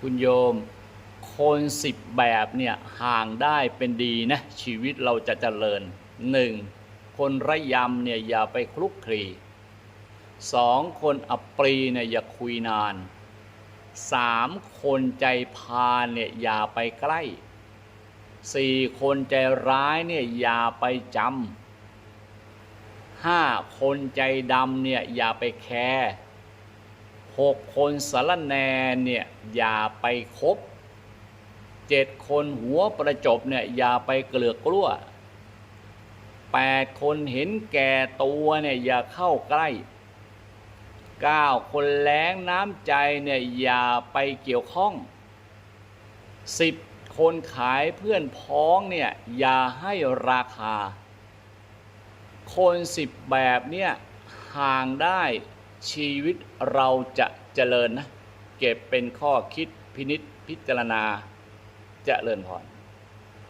คุณโยม คนสิบแบบเนี่ยห่างได้เป็นดีนะชีวิตเราจะเจริญหนึ่งคนระยำเนี่ยอย่าไปคลุกคลีสองคนอปรีเนี่ยอย่าคุยนานสามคนใจพาเนี่ยอย่าไปใกล้สี่คนใจร้ายเนี่ยอย่าไปจำห้าคนใจดำเนี่ยอย่าไปแคร์ หกคนสารแนเนี่ยอย่าไปคบเจ็ดคนหัวประจบเนี่ยอย่าไปเกลือกกลั้วแปดคนเห็นแก่ตัวเนี่ยอย่าเข้าใกล้เก้าคนแล้งน้ำใจเนี่ยอย่าไปเกี่ยวข้องสิบคนขายเพื่อนพ้องเนี่ยอย่าให้ราคา คนสิบแบบเนี่ยห่างได้ ชีวิตเราจะเจริญนะ เก็บเป็นข้อคิดพินิษพิจารณาจเจริญพร